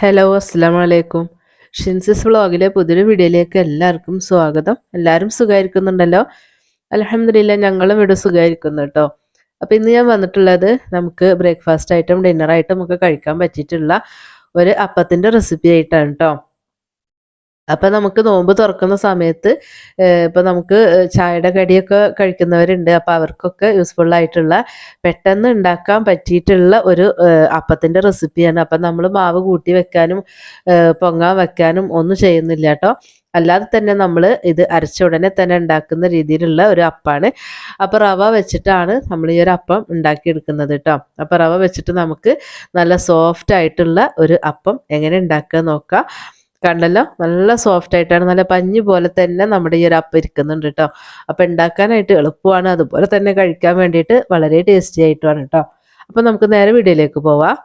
Hello അസ്സാം വലൈക്കും ഷിൻസിസ് വ്ളോഗിലെ പുതിയൊരു വീഡിയോയിലേക്ക് എല്ലാവർക്കും സ്വാഗതം. എല്ലാവരും സുഖമായിരിക്കുന്നുണ്ടല്ലോ? അലഹമില്ല ഞങ്ങളും ഇവിടെ സുഖമായിരിക്കുന്നു കേട്ടോ. അപ്പം ഇന്ന് ഞാൻ വന്നിട്ടുള്ളത് നമുക്ക് ബ്രേക്ക്ഫാസ്റ്റ് ആയിട്ടും ഡിന്നറായിട്ടും ഒക്കെ കഴിക്കാൻ പറ്റിയിട്ടുള്ള ഒരു അപ്പത്തിന്റെ റെസിപ്പി ആയിട്ടാണ് കേട്ടോ. അപ്പം നമുക്ക് നോമ്പ് തുറക്കുന്ന സമയത്ത് ഇപ്പം നമുക്ക് ചായയുടെ കടിയൊക്കെ കഴിക്കുന്നവരുണ്ട്. അപ്പൊ അവർക്കൊക്കെ യൂസ്ഫുൾ ആയിട്ടുള്ള പെട്ടെന്ന് ഉണ്ടാക്കാൻ പറ്റിയിട്ടുള്ള ഒരു അപ്പത്തിന്റെ റെസിപ്പിയാണ് അപ്പം നമ്മൾ മാവ് കൂട്ടി വെക്കാനും പൊങ്ങാൻ വെക്കാനും ഒന്നും ചെയ്യുന്നില്ല കേട്ടോ. അല്ലാതെ തന്നെ നമ്മൾ ഇത് അരച്ച ഉടനെ തന്നെ ഉണ്ടാക്കുന്ന രീതിയിലുള്ള ഒരു അപ്പാണ്. അപ്പോൾ റവ വെച്ചിട്ടാണ് നമ്മൾ ഈ ഒരു അപ്പം ഉണ്ടാക്കിയെടുക്കുന്നത് കേട്ടോ. അപ്പോൾ റവ വെച്ചിട്ട് നമുക്ക് നല്ല സോഫ്റ്റ് ആയിട്ടുള്ള ഒരു അപ്പം എങ്ങനെ ഉണ്ടാക്കുക നോക്കാം. കണ്ടല്ലോ? നല്ല സോഫ്റ്റ് ആയിട്ടാണ്. നല്ല പഞ്ഞി പോലെ തന്നെ നമ്മുടെ ഈ ഒരു അപ്പം ഇരിക്കുന്നുണ്ട് കേട്ടോ അപ്പം ഉണ്ടാക്കാനായിട്ട് എളുപ്പമാണ്. അതുപോലെ തന്നെ കഴിക്കാൻ വേണ്ടിയിട്ട് വളരെ ടേസ്റ്റി ആയിട്ടുമാണ് കേട്ടോ അപ്പം നമുക്ക് നേരെ വീഡിയോയിലേക്ക് പോവാം.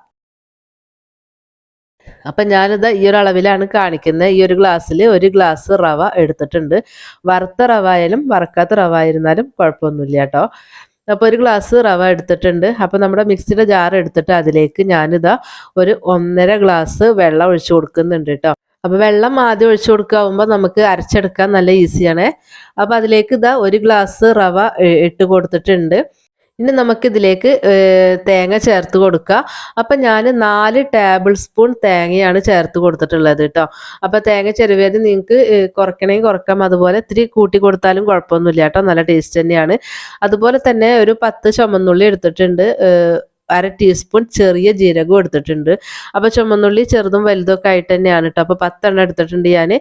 അപ്പം ഞാനിത് ഈ ഒരു അളവിലാണ് കാണിക്കുന്നത്. ഈ ഒരു ഗ്ലാസ്സിൽ ഒരു ഗ്ലാസ് റവ എടുത്തിട്ടുണ്ട്. വറുത്ത റവ ആയാലും വറക്കാത്ത റവ ആയിരുന്നാലും കുഴപ്പമൊന്നുമില്ല കേട്ടോ അപ്പോൾ ഒരു ഗ്ലാസ് റവ എടുത്തിട്ടുണ്ട്. അപ്പോൾ നമ്മുടെ മിക്സിയുടെ ജാർ എടുത്തിട്ട് അതിലേക്ക് ഞാനിതാ ഒരു ഒന്നര ഗ്ലാസ് വെള്ളം ഒഴിച്ചു കൊടുക്കുന്നുണ്ട് കേട്ടോ അപ്പോൾ വെള്ളം ആദ്യം ഒഴിച്ചു കൊടുക്കാവുമ്പോൾ നമുക്ക് അരച്ചെടുക്കാൻ നല്ല ഈസിയാണ്. അപ്പോൾ അതിലേക്ക് ഇതാ ഒരു ഗ്ലാസ് റവ ഇട്ട് കൊടുത്തിട്ടുണ്ട്. ഇനി നമുക്കിതിലേക്ക് തേങ്ങ ചേർത്ത് കൊടുക്കുക അപ്പം ഞാൻ നാല് ടേബിൾ സ്പൂൺ തേങ്ങയാണ് ചേർത്ത് കൊടുത്തിട്ടുള്ളത് കേട്ടോ അപ്പം തേങ്ങ ചെറുവേദി നിങ്ങൾക്ക് കുറയ്ക്കണമെങ്കിൽ കുറക്കാം അതുപോലെ ഇത്തിരി കൂട്ടി കൊടുത്താലും കുഴപ്പമൊന്നുമില്ല കേട്ടോ നല്ല ടേസ്റ്റ് തന്നെയാണ്. അതുപോലെ തന്നെ ഒരു പത്ത് ചുമന്നുള്ളി എടുത്തിട്ടുണ്ട്. അര ടീസ്പൂൺ ചെറിയ ജീരകം എടുത്തിട്ടുണ്ട്. അപ്പോൾ ചുമന്നുള്ളി ചെറുതും വലുതൊക്കെ ആയിട്ട് തന്നെയാണ് കേട്ടോ അപ്പോൾ പത്തെണ്ണം എടുത്തിട്ടുണ്ട് ഞാൻ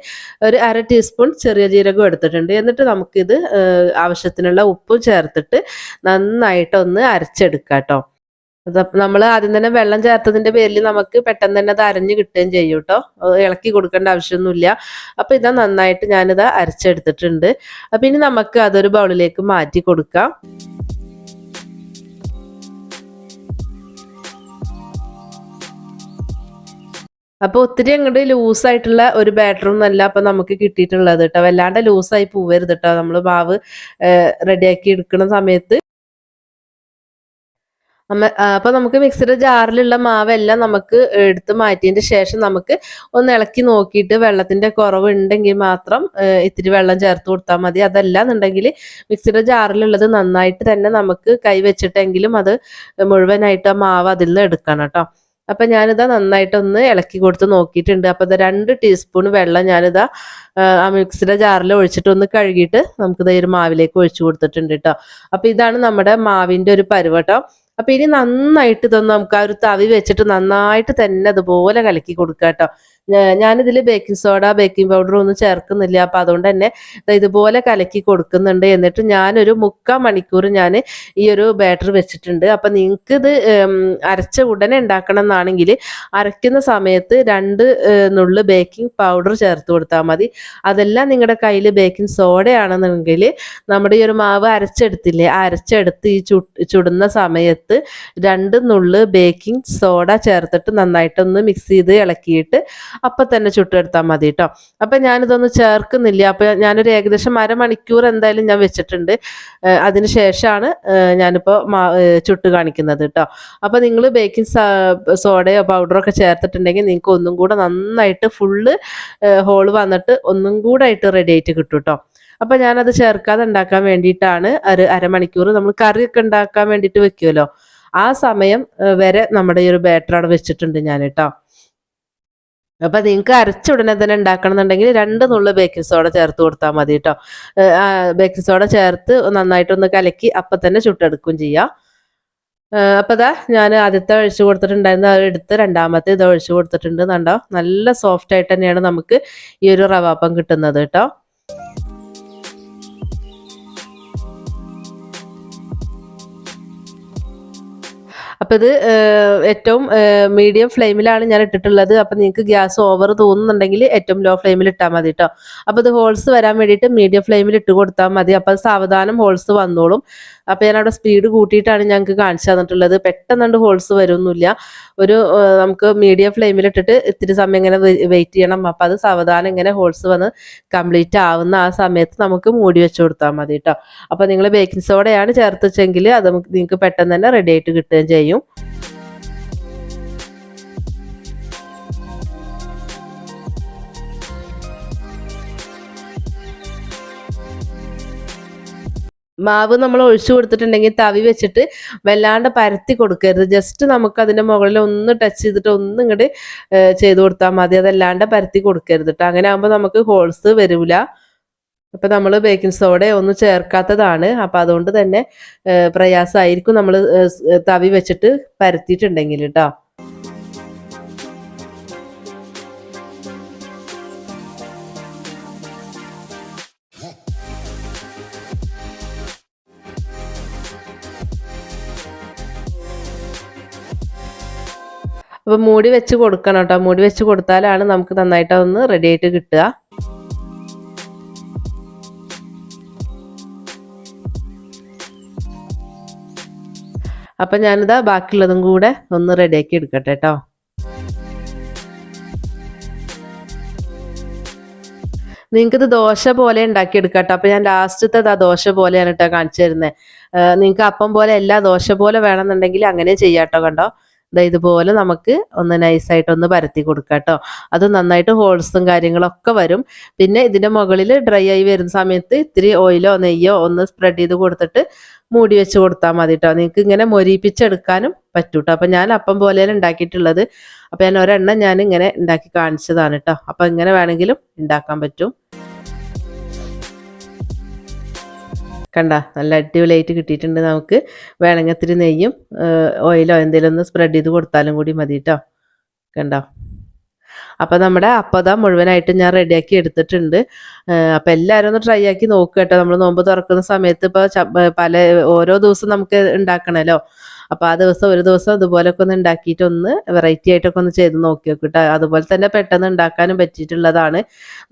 ഒരു അര ടീസ്പൂൺ ചെറിയ ജീരകം എടുത്തിട്ടുണ്ട്. എന്നിട്ട് നമുക്കിത് ആവശ്യത്തിനുള്ള ഉപ്പും ചേർത്തിട്ട് നന്നായിട്ട് ഒന്ന് അരച്ചെടുക്കാം കേട്ടോ നമ്മൾ ആദ്യം തന്നെ വെള്ളം ചേർത്തതിന്റെ പേരിൽ നമുക്ക് പെട്ടെന്ന് തന്നെ അത് അരഞ്ഞു കിട്ടുകയും ചെയ്യും കേട്ടോ ഇളക്കി കൊടുക്കേണ്ട ആവശ്യമൊന്നുമില്ല. അപ്പൊ ഇതാ നന്നായിട്ട് ഞാനിത് അരച്ചെടുത്തിട്ടുണ്ട്. അപ്പൊ ഇനി നമുക്ക് അതൊരു ബൗളിലേക്ക് മാറ്റി കൊടുക്കാം. അപ്പോൾ ഒത്തിരി അങ്ങോട്ട് ലൂസായിട്ടുള്ള ഒരു ബാറ്ററും അല്ല അപ്പോൾ നമുക്ക് കിട്ടിയിട്ടുള്ളത് കേട്ടോ വല്ലാണ്ട് ആയി പോവരുത് കേട്ടോ നമ്മൾ മാവ് റെഡിയാക്കി എടുക്കുന്ന സമയത്ത്. അപ്പൊ നമുക്ക് മിക്സിയുടെ ജാറിലുള്ള മാവെല്ലാം നമുക്ക് എടുത്ത് മാറ്റിയതിന് ശേഷം നമുക്ക് ഒന്ന് ഇളക്കി നോക്കിയിട്ട് വെള്ളത്തിന്റെ കുറവ് ഉണ്ടെങ്കിൽ മാത്രം ഇത്തിരി വെള്ളം ചേർത്ത് കൊടുത്താൽ മതി. അതല്ല എന്നുണ്ടെങ്കിൽ മിക്സിയുടെ ജാറിലുള്ളത് നന്നായിട്ട് തന്നെ നമുക്ക് കൈ വെച്ചിട്ടെങ്കിലും അത് മുഴുവനായിട്ട് ആ മാവ് അതിൽ നിന്ന് എടുക്കണം കേട്ടോ അപ്പം ഞാനിതാ നന്നായിട്ടൊന്ന് ഇളക്കി കൊടുത്ത് നോക്കിയിട്ടുണ്ട്. അപ്പോൾ ഇത് രണ്ട് ടീസ്പൂൺ വെള്ളം ഞാനിതാ ആ മിക്സിയുടെ ജാറിൽ ഒഴിച്ചിട്ട് ഒന്ന് കഴുകിയിട്ട് നമുക്കിത് ഒരു മാവിലേക്ക് ഒഴിച്ചു കൊടുത്തിട്ടുണ്ട് കേട്ടോ അപ്പോൾ ഇതാണ് നമ്മുടെ മാവിന്റെ ഒരു പരുവട്ടോ. അപ്പൊ ഇനി നന്നായിട്ട് ഇതൊന്ന് നമുക്ക് ആ ഒരു തവി വെച്ചിട്ട് നന്നായിട്ട് തന്നെ അതുപോലെ കലക്കി കൊടുക്കാം കേട്ടോ ഞാനിതിൽ ബേക്കിംഗ് സോഡ ബേക്കിംഗ് പൗഡർ ഒന്നും ചേർക്കുന്നില്ല. അപ്പം അതുകൊണ്ട് തന്നെ ഇതുപോലെ കലക്കി കൊടുക്കുന്നുണ്ട്. എന്നിട്ട് ഞാനൊരു മുക്കാൽ മണിക്കൂർ ഞാൻ ഈ ഒരു ബാറ്റർ വെച്ചിട്ടുണ്ട്. അപ്പം നിങ്ങൾക്ക് ഇത് അരച്ച ഉടനെ ഉണ്ടാക്കണം എന്നാണെങ്കിൽ അരയ്ക്കുന്ന സമയത്ത് രണ്ട് നുള്ള് ബേക്കിംഗ് പൗഡർ ചേർത്ത് കൊടുത്താൽ മതി. അതെല്ലാം നിങ്ങളുടെ കയ്യിൽ ബേക്കിംഗ് സോഡയാണെന്നുണ്ടെങ്കിൽ നമ്മുടെ ഈ ഒരു മാവ് അരച്ചെടുത്തില്ലേ അരച്ചെടുത്ത് ഈ ചുടുന്ന സമയത്ത് രണ്ട് നുള്ള് ബേക്കിംഗ് സോഡ ചേർത്തിട്ട് നന്നായിട്ടൊന്ന് മിക്സ് ചെയ്ത് ഇളക്കിയിട്ട് അപ്പം തന്നെ ചുട്ടെടുത്താൽ മതി കേട്ടോ അപ്പം ഞാനിതൊന്നും ചേർക്കുന്നില്ല. അപ്പം ഞാനൊരു ഏകദേശം അരമണിക്കൂർ എന്തായാലും ഞാൻ വെച്ചിട്ടുണ്ട്. അതിന് ശേഷമാണ് ഞാനിപ്പോൾ ചുട്ട് കാണിക്കുന്നത് കേട്ടോ അപ്പം നിങ്ങൾ ബേക്കിംഗ് സോഡയോ പൗഡറോ ഒക്കെ ചേർത്തിട്ടുണ്ടെങ്കിൽ നിങ്ങൾക്ക് ഒന്നും കൂടെ നന്നായിട്ട് ഫുള്ള് ഹോൾ വന്നിട്ട് ഒന്നും കൂടെ ആയിട്ട് റെഡി ആയിട്ട് കിട്ടും കേട്ടോ അപ്പം ഞാനത് ചേർക്കാതെ ഉണ്ടാക്കാൻ വേണ്ടിയിട്ടാണ് ഒരു അരമണിക്കൂർ നമ്മൾ കറിയൊക്കെ ഉണ്ടാക്കാൻ വേണ്ടിയിട്ട് വെക്കുമല്ലോ ആ സമയം വരെ നമ്മുടെ ഈ ഒരു അവിടെ വെച്ചിട്ടുണ്ട് ഞാൻ കേട്ടോ അപ്പൊ നിങ്ങൾക്ക് അരച്ച ഉടനെ തന്നെ ഉണ്ടാക്കണം എന്നുണ്ടെങ്കിൽ രണ്ട് നുള്ളു ബേക്കിംഗ് സോഡ ചേർത്ത് കൊടുത്താൽ മതി കേട്ടോ ബേക്കിംഗ് സോഡ ചേർത്ത് നന്നായിട്ടൊന്ന് കലക്കി അപ്പം തന്നെ ചുട്ടെടുക്കുകയും ചെയ്യാം. അപ്പോൾ അതാ ഞാൻ ആദ്യത്തെ ഒഴിച്ചു കൊടുത്തിട്ടുണ്ടായിരുന്നു അത് എടുത്ത് രണ്ടാമത്തെ ഇത് ഒഴിച്ചു കൊടുത്തിട്ടുണ്ട് എന്നുണ്ടോ നല്ല സോഫ്റ്റ് ആയിട്ട് തന്നെയാണ് നമുക്ക് ഈ ഒരു റവാപ്പം കിട്ടുന്നത് കേട്ടോ അപ്പോൾ ഇത് ഏറ്റവും മീഡിയം ഫ്ലെയിമിലാണ് ഞാൻ ഇട്ടിട്ടുള്ളത്. അപ്പോൾ നിങ്ങൾക്ക് ഗ്യാസ് ഓവർ തോന്നുന്നുണ്ടെങ്കിൽ ഏറ്റവും ലോ ഫ്ലെയിമിൽ ഇട്ടാൽ മതി കേട്ടോ അപ്പോൾ ഇത് ഹോൾസ് വരാൻ വേണ്ടിയിട്ട് മീഡിയം ഫ്ലെയിമിൽ ഇട്ട് കൊടുത്താൽ മതി. അപ്പോൾ സാവധാനം ഹോൾസ് വന്നോളും. അപ്പോൾ ഞാൻ അവിടെ സ്പീഡ് കൂട്ടിയിട്ടാണ് ഞങ്ങൾക്ക് കാണിച്ചു തന്നിട്ടുള്ളത്. പെട്ടെന്നുണ്ട് ഹോൾസ് വരുമൊന്നുമില്ല ഒരു നമുക്ക് മീഡിയം ഫ്ലെയിമിൽ ഇട്ടിട്ട് ഇത്തിരി സമയം ഇങ്ങനെ വെയിറ്റ് ചെയ്യണം. അപ്പോൾ അത് സാവധാനം ഇങ്ങനെ ഹോൾസ് വന്ന് കംപ്ലീറ്റ് ആവുന്ന ആ സമയത്ത് നമുക്ക് മൂടി വെച്ച് കൊടുത്താൽ മതി കേട്ടോ അപ്പോൾ നിങ്ങൾ ബേക്കിംഗ് സോഡയാണ് ചേർത്ത് വെച്ചെങ്കിൽ അത് നിങ്ങൾക്ക് പെട്ടെന്ന് തന്നെ റെഡി ആയിട്ട് കിട്ടുകയും ചെയ്യും. ചെയ്യും. മാവ് നമ്മൾ ഒഴിച്ചു കൊടുത്തിട്ടുണ്ടെങ്കിൽ തവി വെച്ചിട്ട് വല്ലാണ്ട് പരത്തി കൊടുക്കരുത്. ജസ്റ്റ് നമുക്ക് അതിന്റെ മുകളിൽ ഒന്ന് ടച്ച് ചെയ്തിട്ട് ഒന്ന് ഇങ്ങോട്ട് ചെയ്ത് കൊടുത്താൽ മതി. അതല്ലാണ്ട് പരത്തി കൊടുക്കരുത് കേട്ടോ അങ്ങനെ ആകുമ്പോൾ നമുക്ക് ഹോൾസ് വരില്ല ഇപ്പം നമ്മൾ ബേക്കിംഗ് സോഡ ഒന്നും ചേർക്കാത്തതാണ്. അപ്പം അതുകൊണ്ട് തന്നെ പ്രയാസമായിരിക്കും നമ്മൾ തവി വെച്ചിട്ട് പരത്തിയിട്ടുണ്ടെങ്കിൽ കേട്ടോ അപ്പോൾ മൂടി വെച്ച് കൊടുക്കണം കേട്ടോ മൂടി വെച്ച് കൊടുത്താലാണ് നമുക്ക് നന്നായിട്ട് അതൊന്ന് റെഡി ആയിട്ട് കിട്ടുക. അപ്പം ഞാനിതാ ബാക്കിയുള്ളതും കൂടെ ഒന്ന് റെഡിയാക്കി എടുക്കട്ടെ കേട്ടോ നിങ്ങൾക്കിത് ദോശ പോലെ ഉണ്ടാക്കിയെടുക്കാം കേട്ടോ അപ്പം ഞാൻ ലാസ്റ്റത്തെ ആ ദോശ പോലെയാണ് കേട്ടോ കാണിച്ചു തരുന്നത് നിങ്ങൾക്ക് അപ്പം പോലെ എല്ലാ ദോശ പോലെ വേണമെന്നുണ്ടെങ്കിൽ അങ്ങനെ ചെയ്യാം കേട്ടോ കണ്ടോ. ഇതുപോലെ നമുക്ക് ഒന്ന് നൈസായിട്ട് ഒന്ന് പരത്തി കൊടുക്കാം കേട്ടോ. അത് നന്നായിട്ട് ഹോൾസും കാര്യങ്ങളൊക്കെ വരും. പിന്നെ ഇതിന്റെ മുകളിൽ ഡ്രൈ ആയി വരുന്ന സമയത്ത് ഇത്തിരി ഓയിലോ നെയ്യോ ഒന്ന് സ്പ്രെഡ് ചെയ്ത് കൊടുത്തിട്ട് മൂടി വെച്ച് കൊടുത്താൽ മതി കേട്ടോ. നിങ്ങൾക്ക് ഇങ്ങനെ മൊരിപ്പിച്ചെടുക്കാനും പറ്റും കേട്ടോ. അപ്പം ഞാൻ അപ്പം പോലെയാണ് ഉണ്ടാക്കിയിട്ടുള്ളത്. അപ്പം ഞാൻ ഒരെണ്ണം ഞാൻ ഇങ്ങനെ ഉണ്ടാക്കി കാണിച്ചതാണ് കേട്ടോ. അപ്പം ഇങ്ങനെ വേണമെങ്കിലും ഉണ്ടാക്കാൻ പറ്റും. കണ്ട നല്ല അടിപൊളിയായിട്ട് കിട്ടിയിട്ടുണ്ട് നമുക്ക്. വേണമെങ്കിൽ നെയ്യും ഓയിലോ എന്തെങ്കിലും ഒന്ന് സ്പ്രെഡ് ചെയ്ത് കൊടുത്താലും കൂടി മതി കേട്ടോ കണ്ടോ? അപ്പോൾ നമ്മുടെ അപ്പത മുഴുവനായിട്ട് ഞാൻ റെഡിയാക്കി എടുത്തിട്ടുണ്ട്. അപ്പം എല്ലാവരും ഒന്ന് ട്രൈ ആക്കി നോക്കുക കേട്ടോ നമ്മൾ നോമ്പ് തുറക്കുന്ന സമയത്ത് ഇപ്പോൾ പല ഓരോ ദിവസം നമുക്ക് ഉണ്ടാക്കണമല്ലോ അപ്പോൾ ആ ദിവസം ഒരു ദിവസം അതുപോലൊക്കെ ഒന്ന് ഉണ്ടാക്കിയിട്ടൊന്ന് വെറൈറ്റി ആയിട്ടൊക്കെ ഒന്ന് ചെയ്ത് നോക്കി നോക്കിട്ടോ അതുപോലെ തന്നെ പെട്ടെന്ന് ഉണ്ടാക്കാനും പറ്റിയിട്ടുള്ളതാണ്.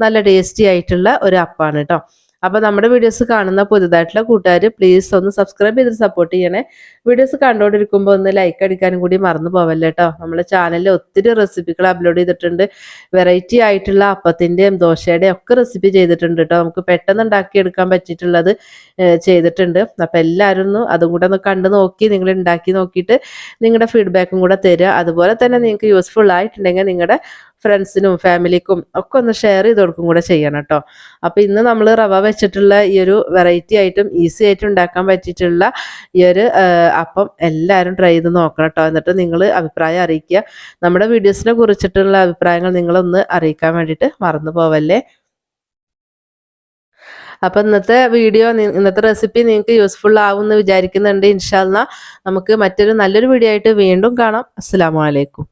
നല്ല ടേസ്റ്റി ആയിട്ടുള്ള ഒരു അപ്പാണ് കേട്ടോ അപ്പോൾ നമ്മുടെ വീഡിയോസ് കാണുന്ന പുതുതായിട്ടുള്ള കൂട്ടുകാർ പ്ലീസ് ഒന്ന് സബ്സ്ക്രൈബ് ചെയ്ത് സപ്പോർട്ട് ചെയ്യണേ. വീഡിയോസ് കണ്ടുകൊണ്ടിരിക്കുമ്പോൾ ഒന്ന് ലൈക്ക് അടിക്കാനും കൂടി മറന്നു പോവല്ലേ കേട്ടോ നമ്മുടെ ചാനലിൽ ഒത്തിരി റെസിപ്പികൾ അപ്ലോഡ് ചെയ്തിട്ടുണ്ട്. വെറൈറ്റി ആയിട്ടുള്ള അപ്പത്തിന്റെയും ദോശയുടെയും ഒക്കെ റെസിപ്പി ചെയ്തിട്ടുണ്ട് കേട്ടോ നമുക്ക് പെട്ടെന്ന് ഉണ്ടാക്കിയെടുക്കാൻ പറ്റിയിട്ടുള്ളത് ചെയ്തിട്ടുണ്ട്. അപ്പം എല്ലാവരും ഒന്ന് അതും കൂടെ ഒന്ന് കണ്ടു നോക്കി നിങ്ങൾ ഉണ്ടാക്കി നോക്കിയിട്ട് നിങ്ങളുടെ ഫീഡ്ബാക്കും കൂടെ തരിക അതുപോലെ തന്നെ നിങ്ങൾക്ക് യൂസ്ഫുൾ ആയിട്ടുണ്ടെങ്കിൽ നിങ്ങളുടെ ഫ്രണ്ട്സിനും ഫാമിലിക്കും ഒക്കെ ഒന്ന് ഷെയർ ചെയ്ത് കൊടുക്കും കൂടെ ചെയ്യണം കേട്ടോ. അപ്പോൾ ഇന്ന് നമ്മൾ റവ വെച്ചിട്ടുള്ള ഈ ഒരു വെറൈറ്റി ആയിട്ടും ഈസി ആയിട്ട് ഉണ്ടാക്കാൻ പറ്റിയിട്ടുള്ള ഈ ഒരു അപ്പം എല്ലാവരും ട്രൈ ചെയ്ത് നോക്കണം കേട്ടോ. എന്നിട്ട് നിങ്ങൾ അഭിപ്രായം അറിയിക്കുക. നമ്മുടെ വീഡിയോസിനെ കുറിച്ചിട്ടുള്ള അഭിപ്രായങ്ങൾ നിങ്ങളൊന്ന് അറിയിക്കാൻ വേണ്ടിയിട്ട് മറന്നു പോവല്ലേ? അപ്പൊ ഇന്നത്തെ വീഡിയോ ഇന്നത്തെ റെസിപ്പി നിങ്ങൾക്ക് യൂസ്ഫുൾ ആവും എന്ന് വിചാരിക്കുന്നുണ്ട് ഇൻഷാല്ല നമുക്ക് മറ്റൊരു നല്ലൊരു വീഡിയോ ആയിട്ട് വീണ്ടും കാണാം. അസ്സാം വലൈക്കും